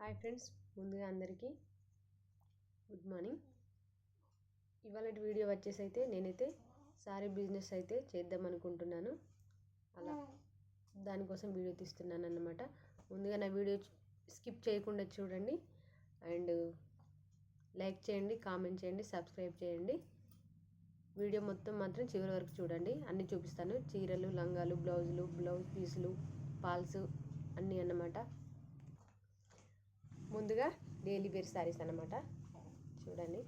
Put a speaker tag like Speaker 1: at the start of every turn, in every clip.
Speaker 1: Hi friends ముందుగా అందరికీ good morning. ఇవాళ వీడియో వచ్చేసి అయితే నేనైతే సారీ బిజినెస్ అయితే చేద్దాం అనుకుంటున్నాను. అలా దానికోసం వీడియో తీస్తున్నాను అన్నమాట. ముందుగా నా వీడియో స్కిప్ చేయకుండా చూడండి. అండ్ లైక్ చేయండి కామెంట్ చేయండి సబ్స్క్రైబ్ చేయండి. వీడియో మొత్తం మాత్రం చివరి వరకు చూడండి. అన్నీ చూపిస్తాను. చీరలు లంగాలు బ్లౌజులు బ్లౌజ్ పీసులు పాల్స్ అన్నీ అన్నమాట. ముందుగా డైలీ వేర్ శారీస్ అన్నమాట. చూడండి.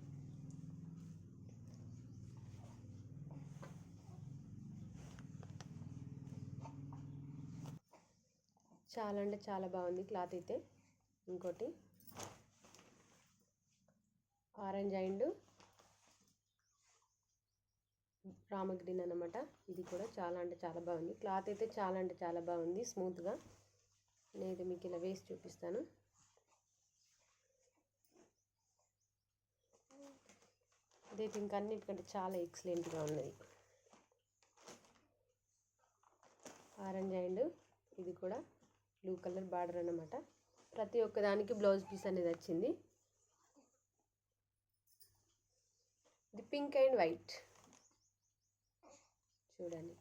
Speaker 1: చాలా అంటే చాలా బాగుంది క్లాత్ అయితే. ఇంకోటి. ఆరెంజ్ అండ్ రామ గ్రీన్ అన్నమాట. ఇది కూడా చాలా అంటే చాలా బాగుంది. క్లాత్ అయితే చాలా అంటే చాలా బాగుంది. స్మూత్గా. నేను మీకు ఇలా వేసి చూపిస్తాను. ఇదైతే ఇంకా అన్నిటికంటే చాలా ఎక్సలెంట్గా ఉన్నది. ఆరెంజ్ అండ్ ఇది కూడా బ్లూ కలర్ బార్డర్ అనమాట ప్రతి ఒక్కదానికి బ్లౌజ్ పీస్ అనేది వచ్చింది. ఇది పింక్ అండ్ వైట్ చూడండి.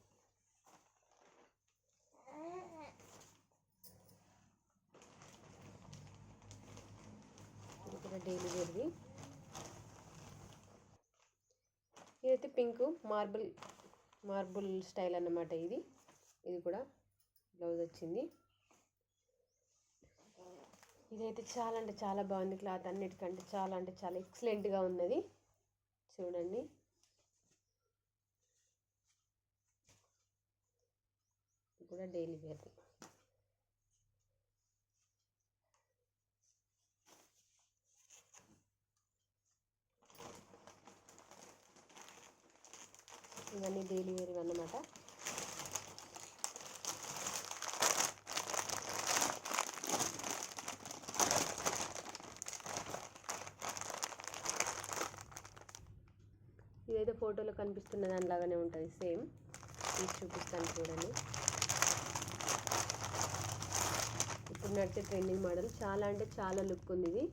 Speaker 1: ఇది కూడా డైలీ వేర్ది ఇదైతే పింక్ మార్బుల్ మార్బుల్ స్టైల్ అన్నమాట ఇది. ఇది కూడా బ్లౌజ్ వచ్చింది. ఇదైతే చాలా అంటే చాలా బాగుంది క్లాత్ అన్నిటికంటే చాలా అంటే చాలా ఎక్సలెంట్గా ఉన్నది. చూడండి. ఇది కూడా డైలీ వేర్ది ఇవన్నీ డైలీ వేరు అన్నమాట. ఇదైతే ఫోటోలో కనిపిస్తున్న దానిలాగానే ఉంటుంది సేమ్. తీసి చూపిస్తాను చూడండి. ఇప్పుడు నడిచే ట్రెండింగ్ మోడల్. చాలా అంటే చాలా లుక్ ఉంది ఇది.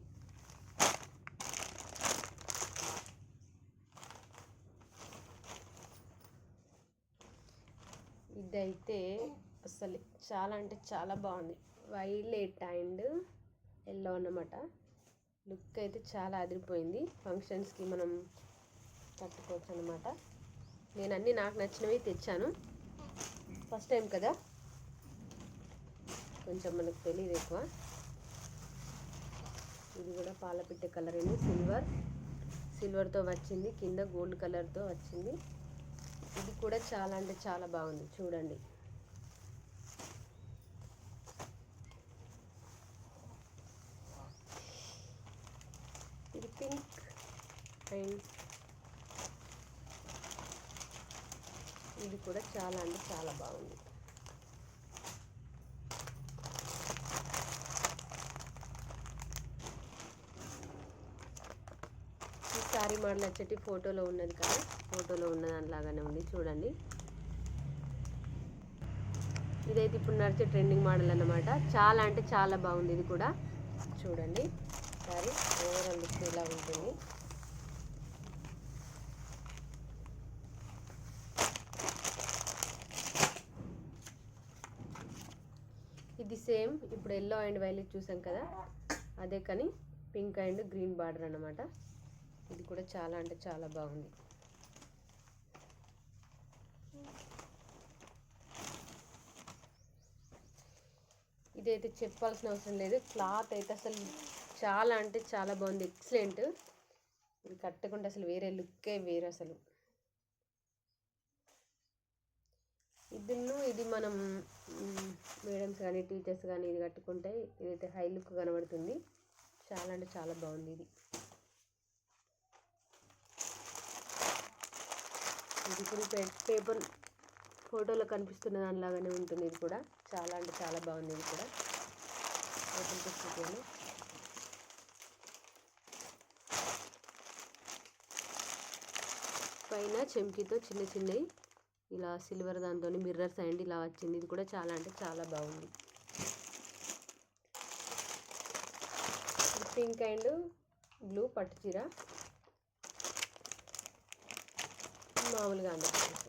Speaker 1: ఇదైతే అసలు చాలా అంటే చాలా బాగుంది. వైలెట్ అండ్ ఎల్లో అన్నమాట. లుక్ అయితే చాలా అదిరిపోయింది. ఫంక్షన్స్కి మనం కట్టుకోవచ్చు అనమాట నేను అన్నీ నాకు నచ్చినవి తెచ్చాను. ఫస్ట్ టైం కదా? కొంచెం మనకు తెలియదు ఎక్కువ. ఇది కూడా పాలపిట్ట కలర్ అండి. సిల్వర్. సిల్వర్తో వచ్చింది. కింద గోల్డ్ కలర్తో వచ్చింది. ఇది కూడా చాలా అంటే చాలా బాగుంది. చూడండి. ఇది పింక్ అండ్ ఇది కూడా చాలా అంటే చాలా బాగుంది. శారీ సారీ మోడల్ వచ్చేటి ఫోటోలో ఉన్నది కదా ఫోటోలో ఉన్న దానిలాగానే ఉంది చూడండి. ఇదైతే ఇప్పుడు నడిచే ట్రెండింగ్ మోడల్ అనమాట చాలా అంటే చాలా బాగుంది ఇది కూడా. చూడండి. సారీ ఓవరాల్ లుక్ ఇలా ఉంటుంది. ఇది సేమ్ ఇప్పుడు ఎల్లో అండ్ వైలెట్ చూసాం కదా? అదే కానీ పింక్ అండ్ గ్రీన్ బార్డర్ అన్నమాట. ఇది కూడా చాలా అంటే చాలా బాగుంది. ఇదైతే చెప్పాల్సిన అవసరం లేదు. క్లాత్ అయితే అసలు చాలా అంటే చాలా బాగుంది. ఎక్సలెంట్. ఇది కట్టుకుంటే అసలు వేరే లుక్కే వేరు అసలు. ఇదిను ఇది మనం మేడమ్స్ కానీ టీచర్స్ కానీ ఇది కట్టుకుంటే ఇదైతే హై లుక్ కనబడుతుంది. చాలా అంటే చాలా బాగుంది ఇది. ఇది ఇప్పుడు పేపర్ ఫోటోలో కనిపిస్తున్న దానిలాగానే ఉంటుంది ఇది కూడా. చాలా అంటే చాలా బాగుంది ఇది కూడా. ఓపెన్ పైన చెంకితో చిన్న చిన్నవి ఇలా సిల్వర్ దాంతో మిర్రర్స్ అండ్ ఇలా వచ్చింది. ఇది కూడా చాలా అంటే చాలా బాగుంది. పింక్ అండ్ బ్లూ పట్టు చీర. మామూలుగా ఆంధ్రప్రదేశ్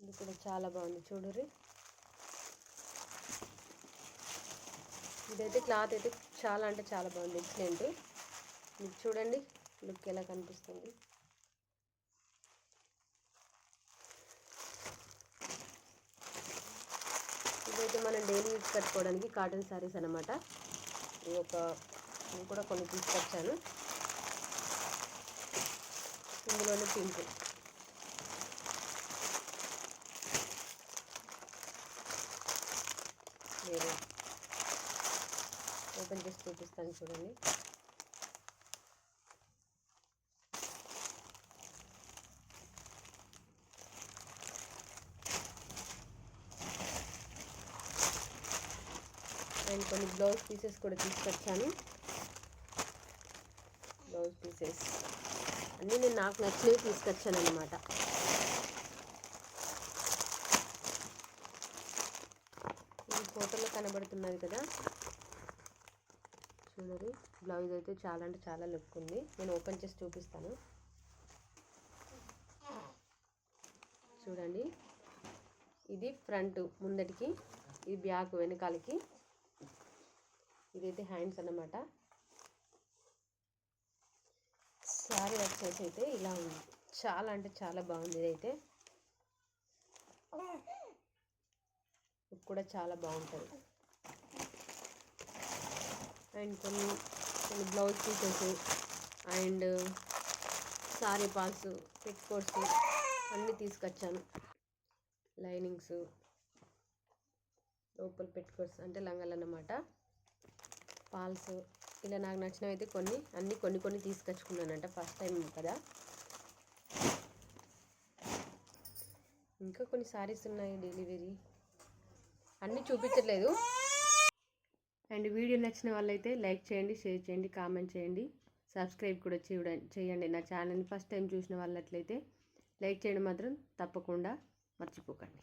Speaker 1: ఇది కూడా చాలా బాగుంది చూడుర్రి. ఇదైతే క్లాత్ అయితే చాలా అంటే చాలా బాగుంది. ఎక్సలెంట్ మీకు చూడండి లుక్ ఎలా కనిపిస్తుంది. ఇదైతే మనం డైలీ యూజ్ కట్టుకోవడానికి కాటన్ శారీస్ అనమాట ఇది ఒక నేను కూడా కొన్ని తీసుకొచ్చాను. ఇందులోనే పింక్. వేరే. ఓపెన్ చేసి చూపిస్తాను చూడండి. అండ్ కొన్ని బ్లౌజ్ పీసెస్ కూడా తీసుకొచ్చాను. బ్లౌజ్ పీసెస్ అన్నీ నేను నాకు నచ్చినవి తీసుకొచ్చాను అనమాట ఈ ఫోటోలో కనబడుతున్నది కదా. చూడండి బ్లౌజ్ అయితే చాలా అంటే చాలా లుక్ ఉంది. నేను ఓపెన్ చేసి చూపిస్తాను. చూడండి ఇది ఫ్రంట్ ముందటికి ఇది బ్యాక్ వెనకాలకి. ఇదైతే హ్యాండ్స్ అన్నమాట. శారీ వచ్చేసి అయితే ఇలా ఉంది. చాలా అంటే చాలా బాగుంది ఇదైతే. లుక్ కూడా చాలా బాగుంటుంది. అండ్ కొన్ని కొన్ని blouse pieces and sari falls petticoats అన్నీ తీసుకొచ్చాను. లైనింగ్స్ లోపల పెట్టుకోవచ్చు అంటే లంగాలు అన్నమాట పాల్స్ ఇలా నాకు నచ్చినవి అయితే కొన్ని అన్నీ కొన్ని కొన్ని తీసుకొచ్చుకున్నానంట ఫస్ట్ టైం కదా. ఇంకా కొన్ని సారీస్ ఉన్నాయి డెలివరీ. అన్నీ చూపించట్లేదు. అండ్ వీడియో నచ్చిన వాళ్ళైతే లైక్ చేయండి షేర్ చేయండి కామెంట్ చేయండి. సబ్స్క్రైబ్ కూడా చూడండి చేయండి. నా ఛానల్ని ఫస్ట్ టైం చూసిన వాళ్ళట్లయితే లైక్ చేయడం మాత్రం తప్పకుండా మర్చిపోకండి.